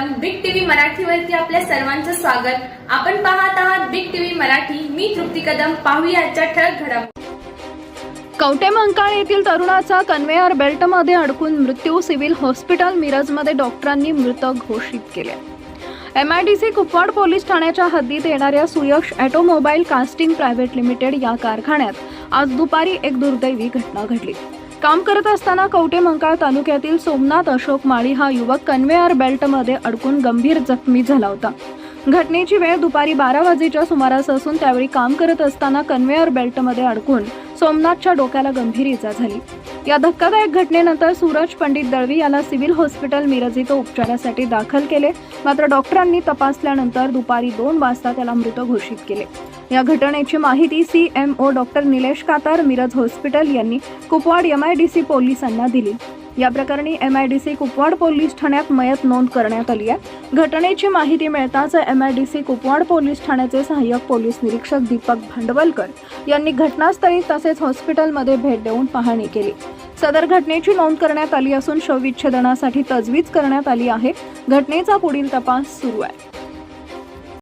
मराठीवरती आपल्या सर्वांचं स्वागत. आपण पाहत आहात बिग टीव्ही मराठी. मी तृप्ती कदम. पाहूया आजच्या ठळक घडामोडी. कवटे मंकाळ येथील तरुणाचा कन्व्हेअर बेल्टमध्ये अडकून मृत्यू सिव्हिल हॉस्पिटल मिरजमध्ये डॉक्टरांनी मृत घोषित केले. एमआयडीसी कुपवाड पोलीस ठाण्याच्या हद्दीत येणाऱ्या Suyash automobile casting private limited या कारखान्यात आज दुपारी एक दुर्दैवी घटना घडली. काम करत असताना कवटे मंकाळ तालुक्यातील सोमनाथ अशोक माळी हा युवक कन्व्हेअर बेल्टमध्ये अडकून गंभीर जखमी झाला होता. घटनेची वेळ दुपारी बारा वाजेच्या सुमारास असून त्यावेळी काम करत असताना कन्व्हेअर बेल्टमध्ये अडकून सोमनाथच्या डोक्याला गंभीर इजा झाली. या धक्कादायक घटनेनंतर सूरज पंडित दळवी याला सिव्हिल हॉस्पिटल मिरज इथं उपचारासाठी दाखल केले. मात्र डॉक्टरांनी तपासल्यानंतर दुपारी दोन वाजता त्याला मृत घोषित केले. या घटनेची माहिती C M O doctor Nilesh Katar Miraj hospital यांनी कुपवाड एमआयडीसी पोलिसांना दिली. या प्रकरणी सी कुपवाड पोलीस ठाण्यात मयत नोंद करण्यात आली आहे. घटनेची माहिती मिळताच M I D C Kupwad police ठाण्याचे सहाय्यक पोलीस निरीक्षक दीपक भांडवलकर यांनी घटनास्थळी तसेच हॉस्पिटलमध्ये भेट देऊन पाहणी केली. सदर घटनेची नोंद करण्यात आली असून शवविच्छेदनासाठी तजवीज करण्यात आली आहे. घटनेचा पुढील तपास सुरू आहे.